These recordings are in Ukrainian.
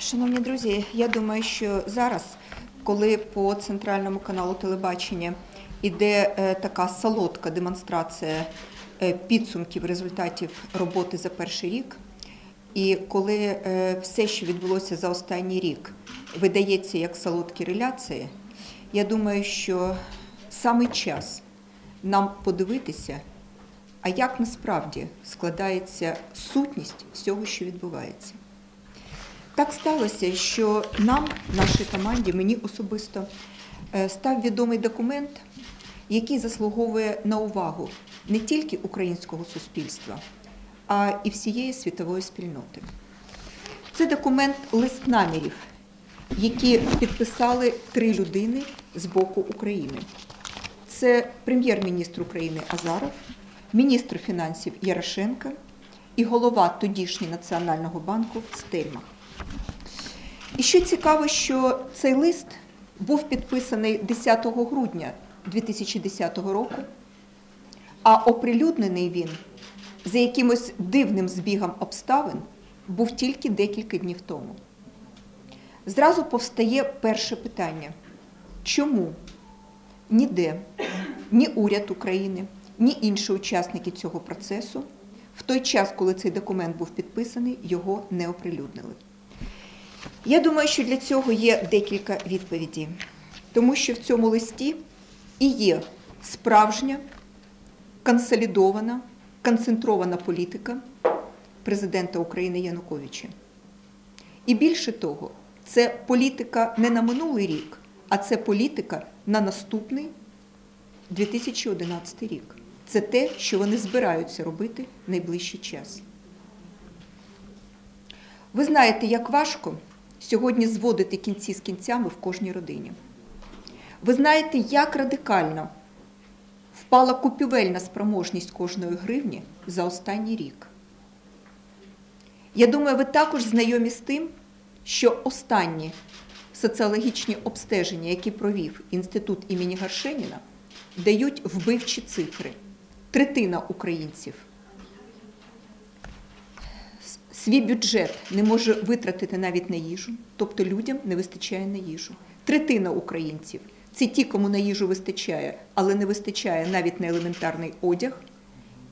Шановні друзі, я думаю, що зараз, коли по центральному каналу телебачення іде е, така солодка демонстрація е, підсумків результатів роботи за перший рік, і коли е, все, що відбулося за останній рік, видається як солодкі реляції, я думаю, що саме час нам подивитися, а як насправді складається сутність всього, що відбувається. Так сталося, що нам, нашій команді, мені особисто, е, став відомий документ, який заслуговує на увагу не тільки українського суспільства, а і всієї світової спільноти. Це документ лист намірів, які підписали три людини з боку України. Це прем'єр-міністр України Азаров, міністр фінансів Ярошенко і голова тодішній Національного банку Стельмах. І що цікаво, що цей лист був підписаний 10 грудня 2010 року, а оприлюднений він за якимось дивним збігом обставин був тільки декілька днів тому. Зразу повстає перше питання: чому ніде ні уряд України, ні інші учасники цього процесу в той час, коли цей документ був підписаний, його не оприлюднили? Я думаю, що для цього є декілька відповідей, тому що в цьому листі і є справжня консолідована, концентрована політика президента України Януковича. І більше того, це політика не на минулий рік, а це політика на наступний 2011 рік. Це те, що вони збираються робити в найближчий час. Ви знаєте, як важко сьогодні зводити кінці з кінцями в кожній родині. Ви знаєте, як радикально впала купівельна спроможність кожної гривні за останній рік. Я думаю, ви також знайомі з тим, що останні соціологічні обстеження, які провів інститут імені Гаршеніна, дають вбивчі цифри. Третина українців свій бюджет не може витратити навіть на їжу, тобто людям не вистачає на їжу. Третина українців це ті, кому на їжу вистачає, але не вистачає навіть на елементарний одяг.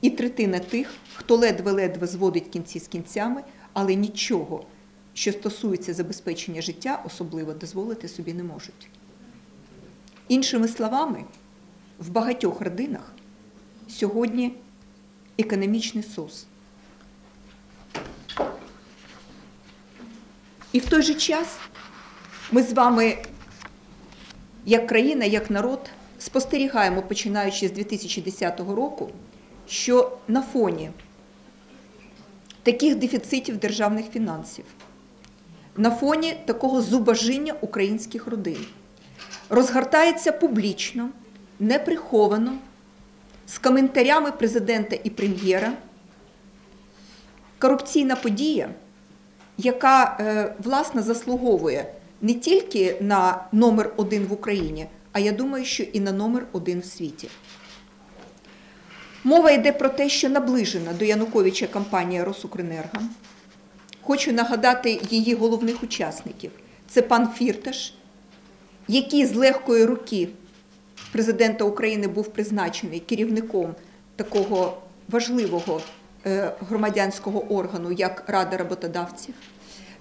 І третина тих, хто ледве-ледве зводить кінці з кінцями, але нічого, що стосується забезпечення життя, особливо дозволити собі не можуть. Іншими словами, в багатьох родинах сьогодні економічний сос. І в той же час ми з вами, як країна, як народ, спостерігаємо, починаючи з 2010 року, що на фоні таких дефіцитів державних фінансів, на фоні такого зубожіння українських родин розгортається публічно, неприховано, з коментарями президента і прем'єра корупційна подія яка е, власне заслуговує не тільки на номер один в Україні, а я думаю, що і на номер один в світі. Мова йде про те, що наближена до Януковича компанія Росукренерго. Хочу нагадати її головних учасників: це пан Фірташ, який з легкої руки президента України був призначений керівником такого важливого громадянського органу як Рада роботодавців.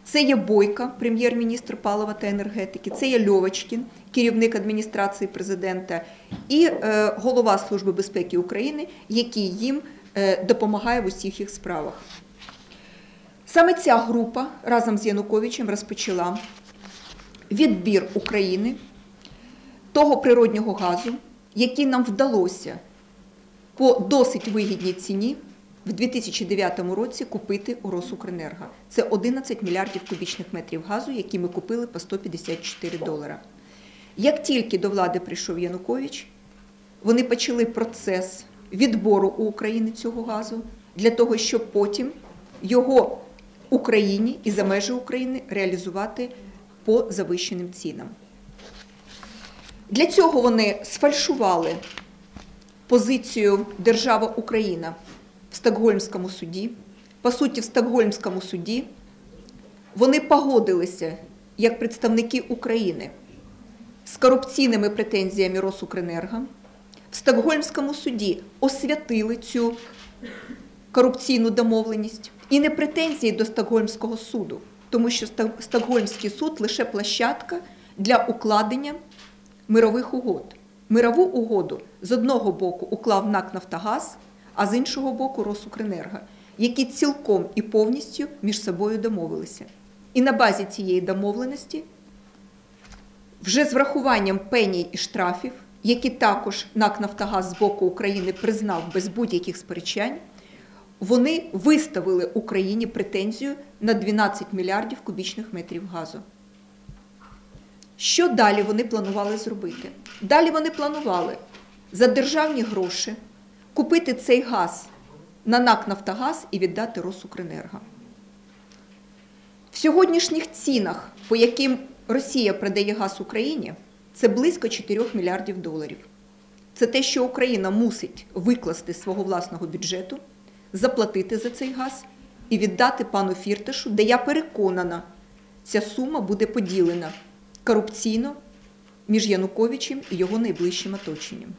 Це є Бойка, прем'єр-міністр палива та енергетики, це є Льовочкін, керівник адміністрації президента, і е, голова Служби безпеки України, який їм е, допомагає в усіх їх справах. Саме ця група разом з Януковичем розпочала відбір України того природнього газу, який нам вдалося по досить вигідній ціні в 2009 році купити у Росукренерго. Це 11 мільярдів кубічних метрів газу, які ми купили по 154 долара. Як тільки до влади прийшов Янукович, вони почали процес відбору у України цього газу для того, щоб потім його Україні і за межі України реалізувати по завищеним цінам. Для цього вони сфальшували позицію держава Україна Стокгольмському суді. По суті, в Стокгольмському суді вони погодилися як представники України з корупційними претензіями Росукренерго. В Стокгольмському суді освятили цю корупційну домовленість і не претензії до Стокгольмського суду, тому що Стокгольмський суд лише площадка для укладення мирових угод. Мирову угоду з одного боку уклав НАК Нафтогаз, а з іншого боку Росукренерго, які цілком і повністю між собою домовилися. І на базі цієї домовленості вже з врахуванням пеній і штрафів, які також НАК Нафтогаз з боку України признав без будь-яких сперечань, вони виставили Україні претензію на 12 мільярдів кубічних метрів газу. Що далі вони планували зробити? Далі вони планували за державні гроші купити цей газ на НАК Нафтогаз і віддати Росукренерго. В сьогоднішніх цінах, по яким Росія продає газ Україні, це близько 4 мільярдів доларів. Це те, що Україна мусить викласти з свого власного бюджету, заплатити за цей газ і віддати пану Фірташу, де я переконана, ця сума буде поділена корупційно між Януковичем і його найближчим оточенням.